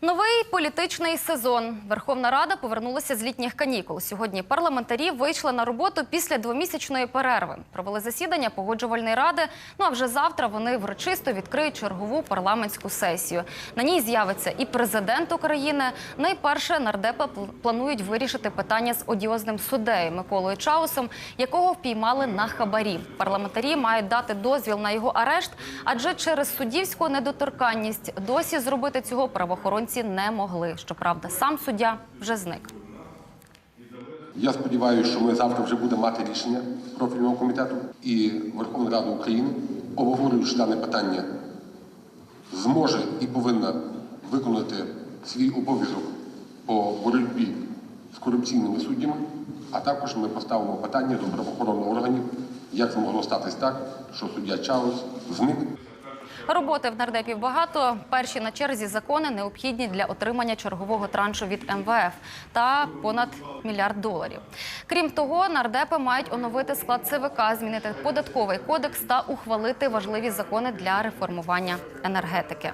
Новий політичний сезон. Верховна Рада повернулася з літніх канікул. Сьогодні парламентарі вийшли на роботу після двомісячної перерви. Провели засідання погоджувальної ради. Ну а вже завтра вони врочисто відкриють чергову парламентську сесію. На ній з'явиться і президент України. Найперше нардепи планують вирішити питання з одіозним суддею Миколою Чаусом, якого впіймали на хабарі. Парламентарі мають дати дозвіл на його арешт, адже через суддівську недоторканність досі зробити цього правоохоронці не могли. Щоправда, сам суддя вже зник. Я сподіваюся, що ми завтра вже будемо мати рішення профільного комітету і Верховна Рада України, обговорюючи дане питання, зможе і повинна виконати свій обов'язок по боротьбі з корупційними суддями, а також ми поставимо питання до правоохоронних органів, як це могло статись так, що суддя Чаус зник Роботи в нардепів багато. Перші на черзі закони необхідні для отримання чергового траншу від МВФ та понад мільярд доларів. Крім того, нардепи мають оновити склад ЦВК, змінити податковий кодекс та ухвалити важливі закони для реформування енергетики.